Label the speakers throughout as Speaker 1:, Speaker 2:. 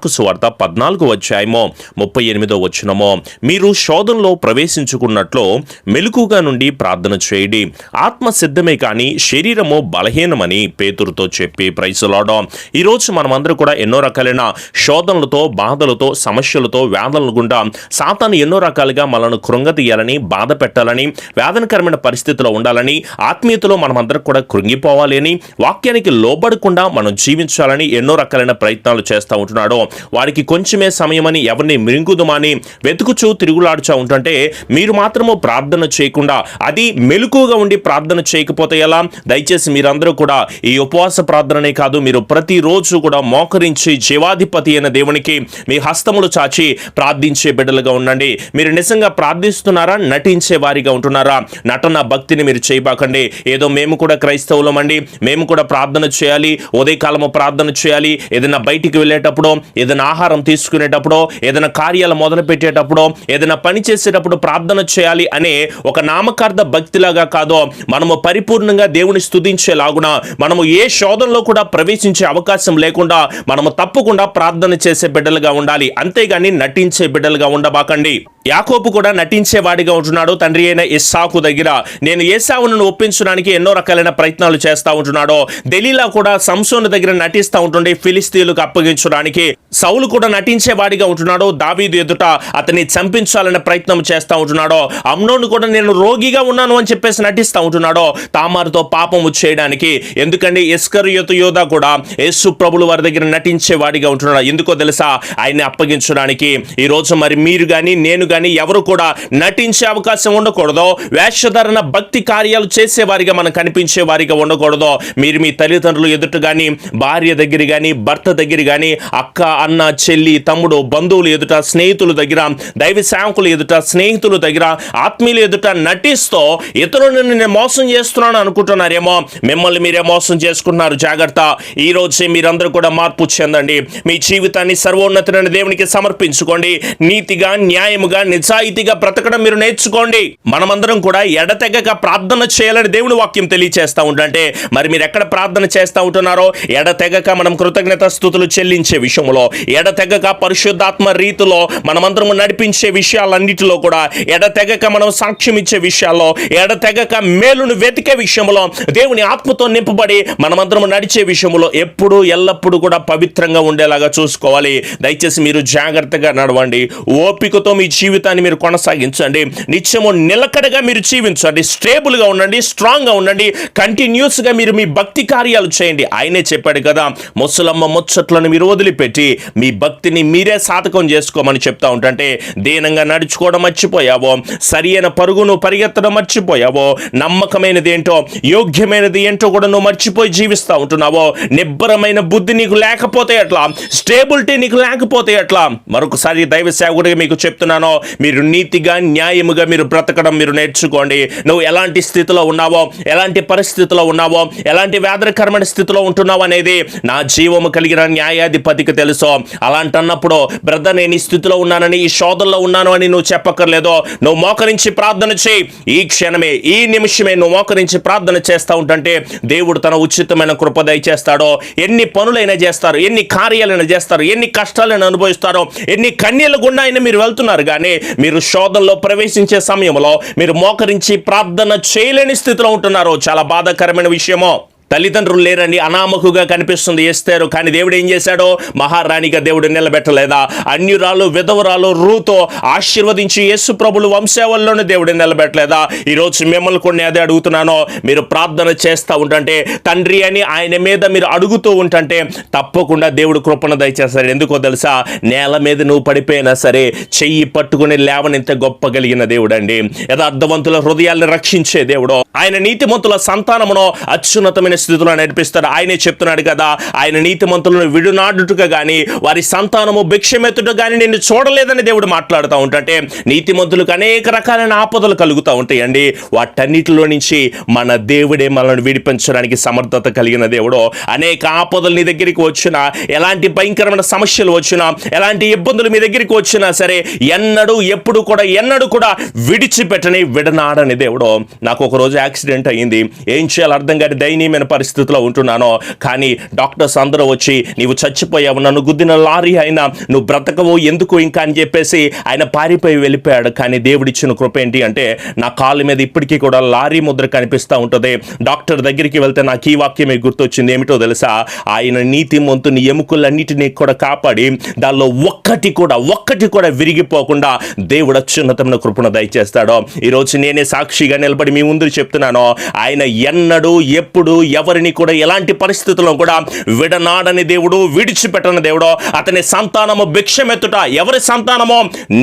Speaker 1: Mark సువార్త పద్నాలుగు అధ్యాయమో ముప్పై ఎనిమిదో వచ్చినమో మీరు శోధనలో ప్రవేశించుకున్నట్లు మెలకుగా నుండి ప్రార్థన చేయండి. ఆత్మ సిద్ధమే కానీ శరీరము బలహీనమని పేతురుతో చెప్పి ప్రైసులాడో ఈరోజు మనమందరూ కూడా ఎన్నో రకాలైన శోధనలతో బాధలతో సమస్యలతో వేదనలు గుండా సాతాను ఎన్నో రకాలుగా మనల్ని కృంగతీయాలని బాధ పెట్టాలని వేదనకరమైన పరిస్థితిలో ఉండాలని ఆత్మీయతలో మనమందరం కూడా కృంగిపోవాలి అని వాక్యానికి లోబడకుండా మనం జీవించాలని ఎన్నో రకాలైన ప్రయత్నాలు చేస్తూ ఉంటున్నాడు. వాడికి కొంచెమే సమయమని ఎవరిని మింగుదమని వెతుకుచూ తిరుగులాడుచా ఉంటుంటే మీరు మాత్రము ప్రార్థన చేయకుండా అది మెలకుగా ఉండి ప్రార్థన చేయకపోతే ఎలా? దయచేసి మీరందరూ కూడా ఈ ఉపవాస ప్రార్థననే కాదు మీరు ప్రతిరోజు కూడా మోకరించి జీవాధిపతి అయిన దేవునికి మీ హస్తములు చాచి ప్రార్థించే బిడ్డలుగా ఉండండి. మీరు నిజంగా ప్రార్థిస్తున్నారా? నటించే వారిగా ఉంటున్నారా? నటన భక్తిని మీరు చేయబాకండి. ఏదో మేము కూడా క్రైస్తవులమండి. మేము కూడా ప్రార్థన చేయాలి. ఉదయకాలము ప్రార్థన చేయాలి. ఏదైనా బయటికి వెళ్ళేటప్పుడు ఏదైనా ఆహారం తీసుకునేటప్పుడు ఏదైనా కార్యాలు మొదలుపెట్టేటప్పుడో ఏదైనా పని చేసేటప్పుడు ప్రార్థన చేయాలి అనే ఒక నామకార్థ భక్తిలాగా కాదో. మనము పరిపూర్ణంగా దేవుని స్థుతించేలాగున మనము ఏ శోధనలో కూడా ప్రవేశించే అవకాశం లేకుండా మనము తప్పకుండా ప్రార్థన చేసే బిడ్డలుగా ఉండాలి. అంతేగాని నటించే బిడ్డలుగా ఉండబాకండి. యాకోబు కూడా నటించేవాడిగా ఉంటున్నాడు. తండ్రి అయిన ఇస్సాకు దగ్గర నేను ఏసావును ఒప్పించడానికి ఎన్నో రకాలైన ప్రయత్నాలు చేస్తూ ఉంటున్నాడు. ఢిల్లీలో కూడా సంసోన్ దగ్గర నటిస్తూ ఉంటుండే ఫిలిస్తీన్లకు అప్పగించడానికి. సౌలు కూడా నటించేవాడిగా ఉంటున్నాడు దావీదు ఎదుట అతన్ని చంపించాలనే ప్రయత్నం చేస్తూ ఉంటున్నాడు అమ్నోను కూడా నేను రోగిగా ఉన్నాను అని చెప్పేసి నటిస్తూ ఉంటున్నాడు తామారుతో పాపము చేయడానికి. ఎందుకంటే ఇస్కరియోతు యోధ కూడా యేసు ప్రభులు వారి దగ్గర నటించేవాడిగా ఉంటున్నాడు. ఎందుకో తెలుసా? ఆయన్ని అప్పగించడానికి. ఈ రోజు మరి మీరు కానీ నేను కానీ ఎవరు కూడా నటించే అవకాశం ఉండకూడదు వేషధరణ భక్తి కార్యాలు చేసేవారిగా మనం కనిపించే వారిగా ఉండకూడదు మీరు మీ తల్లిదండ్రులు ఎదుట కానీ భార్య దగ్గర కానీ భర్త దగ్గర కానీ అక్క అన్న చెల్లి తమ్ముడు బంధువులు ఎదుట స్నేహితుల దగ్గర దైవ సేవకులు ఎదుట స్నేహితుల దగ్గర ఆత్మీయులు ఎదుట నటిస్తూ ఇతరులను నేను మోసం చేస్తున్నాను అనుకుంటున్నారేమో. మిమ్మల్ని మీరే మోసం చేసుకుంటున్నారు. జాగ్రత్త. ఈ రోజే మీరందరూ కూడా మార్పు చెందండి. మీ జీవితాన్ని సర్వోన్నతమైన దేవునికి సమర్పించుకోండి. నీతిగా న్యాయముగా నిజాయితీగా బ్రతకడం మీరు నేర్చుకోండి. మనమందరం కూడా ఎడతెగక ప్రార్థన చేయాలని దేవుని వాక్యం తెలియచేస్తూ ఉండంటే మరి మీరు ఎక్కడ ప్రార్థన చేస్తూ ఉంటున్నారో? ఎడతెగక మనం కృతజ్ఞత స్థుతులు చెల్లించే విషయంలో ఎడతెగక పరిశుద్ధాత్మ రీతిలో మనమందరము నడిపించే విషయాలన్నిటిలో కూడా ఎడతెగక మనం సాక్ష్యం ఇచ్చే విషయాల్లో ఎడతెగక మేలును వెతికే విషయంలో దేవుని ఆత్మతో నింపబడి మనమందరము నడిచే విషయంలో ఎప్పుడు ఎల్లప్పుడూ కూడా పవిత్రంగా ఉండేలాగా చూసుకోవాలి. దయచేసి మీరు జాగ్రత్తగా నడవండి. ఓపికతో మీ జీవితాన్ని మీరు కొనసాగించండి. నిత్యము నిలకడగా మీరు జీవించండి. స్టేబుల్గా ఉండండి స్ట్రాంగ్గా ఉండండి. కంటిన్యూస్గా మీరు మీ భక్తి కార్యాలు చేయండి. ఆయనే చెప్పాడు కదా ముసలమ్మ ముచ్చట్లను మీరు వదిలిపెట్టి మీ భక్తిని మీరే సాధకం చేసుకోమని చెప్తా ఉంటుంటే దీనంగా నడుచుకోవడం మర్చిపోయావో సరి అయిన పరుగును పరిగెత్తడం మర్చిపోయావో నమ్మకమైనది ఏంటో యోగ్యమైనది ఏంటో కూడా నువ్వు మర్చిపోయి జీవిస్తూ ఉంటున్నావో నిబ్బరమైన బుద్ధి నీకు లేకపోతే ఎట్లా? స్టేబిలిటీ నీకు లేకపోతే ఎట్లా? మరొకసారి దైవ సేవకుడిగా మీకు చెప్తున్నాను మీరు నీతిగా న్యాయముగా మీరు బ్రతకడం మీరు నేర్చుకోండి. నువ్వు ఎలాంటి స్థితిలో ఉన్నావో ఎలాంటి పరిస్థితిలో ఉన్నావో ఎలాంటి వేదనకరమైన స్థితిలో ఉంటున్నావు అనేది నా జీవము కలిగిన న్యాయాధిపతికి తెలుసు. అలాంటి అన్నప్పుడు బ్రదర్ నేను ఈ స్థితిలో ఉన్నానని ఈ శోధనలో ఉన్నాను అని నువ్వు చెప్పక్కర్లేదు. నువ్వు మోకరించి ప్రార్థన చేయి. ఈ క్షణమే ఈ నిమిషమే నువ్వు మోకరించి ప్రార్థన చేస్తూ ఉంటుంటే దేవుడు తన ఉచితమైన కృప దయచేస్తాడో ఎన్ని పనులైనా చేస్తారు ఎన్ని కార్యాలైనా చేస్తారు ఎన్ని కష్టాలైనా అనుభవిస్తారో ఎన్ని కన్యలు గుండా అయినా మీరు వెళ్తున్నారు. కానీ మీరు శోధనలో ప్రవేశించే సమయంలో మీరు మోకరించి ప్రార్థన చేయలేని స్థితిలో ఉంటున్నారు. చాలా బాధాకరమైన విషయమో. తల్లిదండ్రులు లేరండి అనామకుగా కనిపిస్తుంది ఇస్తారు కానీ దేవుడు ఏం చేశాడో? మహారాణిగా దేవుడు నిలబెట్టలేదా? అన్యురాలు విధవరాలు రూతో ఆశీర్వదించి యేసు ప్రభులు వంశావల్లోనే దేవుడు నిలబెట్టలేదా? ఈరోజు మిమ్మల్ని కొన్ని అదే అడుగుతున్నాను. మీరు ప్రార్థన చేస్తూ ఉంటుంటే తండ్రి అని ఆయన మీద మీరు అడుగుతూ ఉంటుంటే తప్పకుండా దేవుడు కృపణ దయచేస్తాడు. ఎందుకో తెలుసా? నేల మీద నువ్వు పడిపోయినా సరే చెయ్యి పట్టుకుని లేవనింత గొప్ప కలిగిన దేవుడు అండి యథార్థవంతుల హృదయాల్ని రక్షించే దేవుడు. ఆయన నీతిమంతుల సంతానమునో అత్యున్నతమైన స్థితిలో నడిపిస్తాడు. ఆయనే చెప్తున్నాడు కదా ఆయన నీతిమంతులను విడునాడుటగా కానీ వారి సంతానము భిక్షమెత్తుట కానీ నేను చూడలేదని దేవుడు మాట్లాడుతూ ఉంటే నీతిమంతులకు అనేక రకాలైన ఆపదలు కలుగుతూ ఉంటాయండి. వాటన్నిటిలో నుంచి మన దేవుడే మనల్ని విడిపించడానికి సమర్థత కలిగిన దేవుడు అనేక ఆపదలు నీ దగ్గరికి వచ్చినా ఎలాంటి భయంకరమైన సమస్యలు వచ్చినా ఎలాంటి ఇబ్బందులు మీ దగ్గరికి వచ్చినా సరే ఎన్నడూ ఎప్పుడు కూడా ఎన్నడూ కూడా విడిచిపెట్టని విడనాడని దేవుడు. నాకు ఒక రోజు యాక్సిడెంట్ అయ్యింది. ఏం చేయాలి అర్థం కాని దయనీయమైన పరిస్థితిలో ఉంటున్నానో. కానీ డాక్టర్స్ అందరూ వచ్చి నీవు చచ్చిపోయావు నన్ను గుద్దిన లారీ అయినా నువ్వు బ్రతకవు ఎందుకు ఇంకా? అని చెప్పేసి ఆయన పారిపోయి వెళ్ళిపోయాడు. కానీ దేవుడిచ్చిన కృప ఏంటి అంటే నా కాళ్ళ మీద ఇప్పటికీ కూడా లారీ ముద్ర కనిపిస్తూ ఉంటుంది. డాక్టర్ దగ్గరికి వెళ్తే నాకు ఈ వాక్యమే గుర్తొచ్చింది. ఏమిటో తెలుసా? ఆయన నీతి మంతుని ఎముకలన్నిటినీ కూడా కాపాడి దానిలో ఒక్కటి కూడా ఒక్కటి కూడా విరిగిపోకుండా దేవుడు అత్యున్నతమైన కృపను దయచేస్తాడు. ఈరోజు నేనే సాక్షిగా నిలబడి మీ ముందు చెప్తున్నాను. ఆయన ఎన్నడూ ఎప్పుడు ఎవరిని కూడా ఎలాంటి పరిస్థితుల్లో కూడా విడనాడని దేవుడు విడిచిపెట్టని దేవుడు అతని సంతానము భిక్షమెత్తుట ఎవరి సంతానమో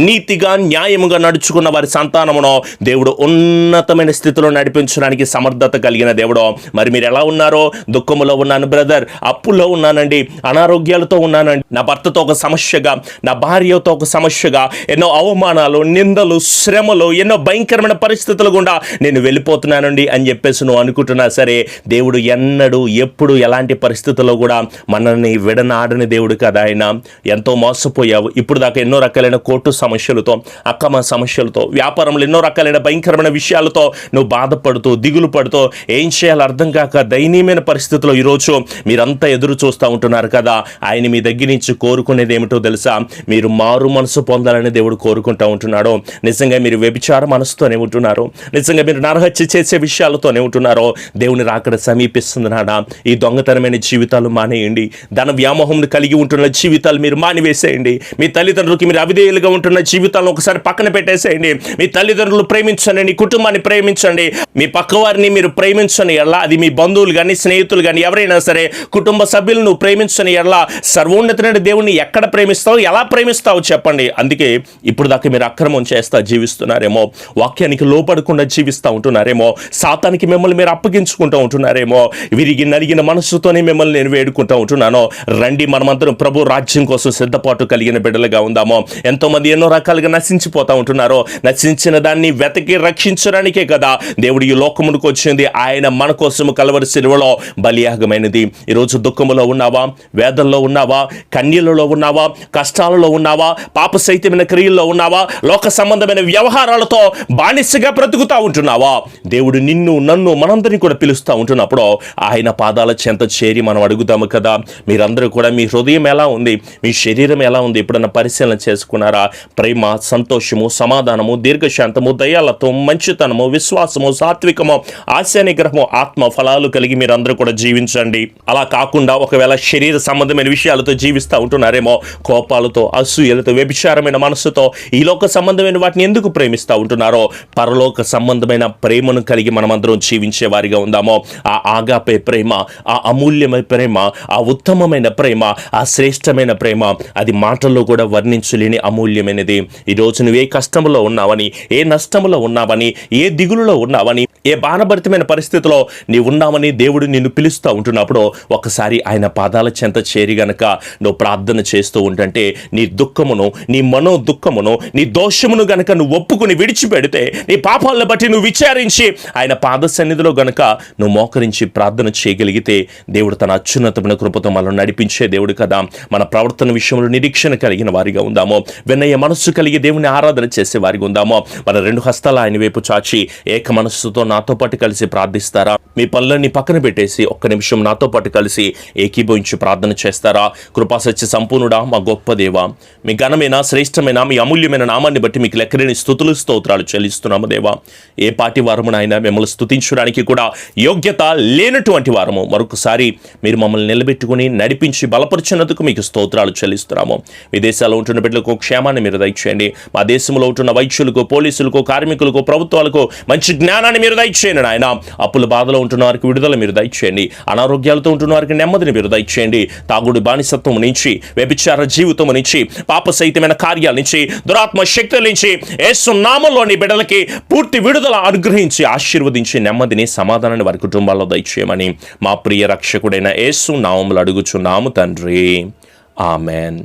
Speaker 1: నీతిగా న్యాయముగా నడుచుకున్న వారి సంతానమును దేవుడు ఉన్నతమైన స్థితిలో నడిపించడానికి సమర్థత కలిగిన దేవుడు. మరి మీరు ఎలా ఉన్నారో? దుఃఖములో ఉన్నాను బ్రదర్. అప్పుల్లో ఉన్నానండి. అనారోగ్యాలతో ఉన్నానండి. నా భర్తతో ఒక సమస్యగా నా భార్యతో ఒక సమస్యగా ఎన్నో అవమానాలు నిందలు శ్రమలు ఎన్నో భయంకరమైన పరిస్థితులు గుండా నేను వెళ్ళిపోతున్నానండి అని చెప్పేసి నువ్వు అనుకుంటున్నా సరే దేవుడు ఎన్నడూ ఎప్పుడు ఎలాంటి పరిస్థితుల్లో కూడా మనల్ని విడనాడని దేవుడు కదా ఆయన. ఎంతో మోసపోయావు. ఇప్పుడు దాకా ఎన్నో రకాలైన కోర్టు సమస్యలతో అక్కమ సమస్యలతో వ్యాపారంలో ఎన్నో రకాలైన భయంకరమైన విషయాలతో నువ్వు బాధపడుతూ దిగులు పడుతూ ఏం చేయాలో అర్థం కాక దయనీయమైన పరిస్థితిలో ఈరోజు మీరంతా ఎదురు చూస్తూ ఉంటున్నారు కదా. ఆయన మీ దగ్గర నుంచి కోరుకునేది ఏమిటో తెలుసా? మీరు మారు మనసు పొందాలని దేవుడు కోరుకుంటూ ఉంటున్నాడు. నిజంగా మీరు వ్యభిచార మనసుతోనే ఉంటున్నారు. నిజంగా మీరు నరహత్య చేసే విషయాలతోనే ఉంటున్నారో. దేవుని రాకడ సమీప సమీపిస్తుంది నాన్న ఈ దొంగతనమైన జీవితాలు మానేయండి. ధన వ్యామోహం కలిగి ఉంటున్న జీవితాలు మీరు మానివేసేయండి. మీ తల్లిదండ్రులకి మీరు అవిధేయులుగా ఉంటున్న జీవితాలను ఒకసారి పక్కన పెట్టేసేయండి. మీ తల్లిదండ్రులు ప్రేమించండి మీ కుటుంబాన్ని ప్రేమించండి. మీ పక్కవారిని మీరు ప్రేమించని ఎలా అది మీ బంధువులు కానీ స్నేహితులు కానీ ఎవరైనా సరే కుటుంబ సభ్యులను నువ్వు ప్రేమించని ఎలా సర్వోన్నతమైన దేవుణ్ణి ఎక్కడ ప్రేమిస్తావు ఎలా ప్రేమిస్తావు చెప్పండి. అందుకే ఇప్పుడు దాకా మీరు అక్రమం చేస్తా జీవిస్తున్నారేమో వాక్యానికి లోపడకుండా జీవిస్తూ ఉంటున్నారేమో సాతానికి మిమ్మల్ని మీరు అప్పగించుకుంటూ ఉంటున్నారేమో విరిగి నలిగిన మనసుతోనే మిమ్మల్ని నేను వేడుకుంటూ ఉంటున్నాను. రండి మనమందరం ప్రభు రాజ్యం కోసం సిద్ధపాటు కలిగిన బిడ్డలుగా ఉందామో. ఎంతోమంది ఎన్నో రకాలుగా నశించిపోతూ ఉంటున్నారో నశించిన దాన్ని వెతకి రక్షించడానికే కదా దేవుడు ఈ లోకమునికి వచ్చింది. ఆయన మన కోసము కలవరి సిలువలో బలియాగమైనది. ఈరోజు దుఃఖములో ఉన్నావా? వేదంలో ఉన్నావా? కన్యలలో ఉన్నావా? కష్టాలలో ఉన్నావా? పాప సైతమైన క్రియల్లో ఉన్నావా? లోక సంబంధమైన వ్యవహారాలతో బానిసగా బ్రతుకుతా ఉంటున్నావా? దేవుడు నిన్ను నన్ను మనందరినీ కూడా పిలుస్తూ ఉంటున్నప్పుడు ఆయన పాదాల చెంత చేరి మనం అడుగుతాము కదా. మీరందరూ కూడా మీ హృదయం ఎలా ఉంది? మీ శరీరం ఎలా ఉంది? ఎప్పుడన్నా పరిశీలన చేసుకున్నారా? ప్రేమ సంతోషము సమాధానము దీర్ఘశాంతము దయాలతో మంచితనము విశ్వాసము సాత్వికము ఆశానిగ్రహము ఆత్మ ఫలాలు కలిగి మీరందరూ కూడా జీవించండి. అలా కాకుండా ఒకవేళ శరీర సంబంధమైన విషయాలతో జీవిస్తూ ఉంటున్నారేమో కోపాలతో అసూయలతో వ్యభిచారమైన మనసుతో ఈ లోక సంబంధమైన వాటిని ఎందుకు ప్రేమిస్తూ ఉంటున్నారో పరలోక సంబంధమైన ప్రేమను కలిగి మనమందరం జీవించే వారిగా ఉందామో ఆ ఆగాపే ప్రేమ ఆ అమూల్యమైన ప్రేమ ఆ ఉత్తమమైన ప్రేమ ఆ శ్రేష్టమైన ప్రేమ అది మాటల్లో కూడా వర్ణించలేని అమూల్యమైనది. ఈరోజు నువ్వు ఏ కష్టంలో ఉన్నావని ఏ నష్టంలో ఉన్నావని ఏ దిగులులో ఉన్నావని ఏ బాణభరితమైన పరిస్థితిలో నీ ఉన్నామని దేవుడు నిన్ను పిలుస్తూ ఉంటున్నప్పుడు ఒకసారి ఆయన పాదాల చెంత చేరి గనక నువ్వు ప్రార్థన చేస్తూ ఉంటుంటే నీ దుఃఖమును నీ మనో దుఃఖమును నీ దోషమును గనక నువ్వు ఒప్పుకుని విడిచిపెడితే నీ పాపాలను బట్టి నువ్వు విచారించి ఆయన పాద సన్నిధిలో గనక నువ్వు మోకరించి ప్రార్థన చేయగలిగితే దేవుడు తన అత్యున్నతమైన కృపతో మనల్ని నడిపించే దేవుడు కదా. మన ప్రవర్తన విషయంలో నిరీక్షణ కలిగిన వారిగా ఉందామో. వినయ మనస్సు కలిగి దేవుని ఆరాధన చేసే వారిగా ఉందామో. మన రెండు హస్తాలు ఆయన వైపు చాచి ఏక మనస్సుతో నాతో పాటు కలిసి ప్రార్థిస్తారా? మీ పనులన్నీ పక్కన పెట్టేసి ఒక్క నిమిషం నాతో పాటు కలిసి ఏకీభవించి ప్రార్థన చేస్తారా? కృపాసత్య సంపూర్ణుడా మా గొప్ప దేవ. మీ ఘనమైన శ్రేష్టమైన మీ అమూల్యమైన నామాన్ని బట్టి మీకు లెక్కలేని స్థుతులు స్తోత్రాలు చెల్లిస్తున్నాము దేవా. ఏ పాటి వారమునైనా మిమ్మల్ని స్థుతించడానికి కూడా యోగ్యత లేనటువంటి వారము. మరొకసారి మీరు మమ్మల్ని నిలబెట్టుకుని నడిపించి బలపరిచినందుకు మీకు స్తోత్రాలు చెల్లిస్తున్నాము. విదేశాల్లో ఉంటున్న బిడ్డలకు క్షేమాన్ని మీరు దయచేయండి. మా దేశంలో ఉంటున్న వైద్యులకు పోలీసులకు కార్మికులకు ప్రభుత్వాలకు మంచి జ్ఞానాన్ని మీరు దయచేయండి నాయన. అప్పుల బాధలో ఉంటున్న వారికి విడుదల మీరు దయచేయండి. అనారోగ్యాలతో ఉంటున్న వారికి నెమ్మదిని మీరు దయచేయండి. తాగుడు బానిసత్వం నుంచి వ్యభిచార జీవితం నుంచి పాప సహితమైన కార్యాల నుంచి దురాత్మ శక్తుల నుంచి యేసు నామంలోని బిడ్డలకి పూర్తి విడుదల అనుగ్రహించి ఆశీర్వదించి నెమ్మదిని సమాధానాన్ని వారి కుటుంబాల్లో దయచేయమని మా ప్రియ రక్షకుడైన యేసు నామములు అడుగుచున్నాము తండ్రి. ఆమెన్.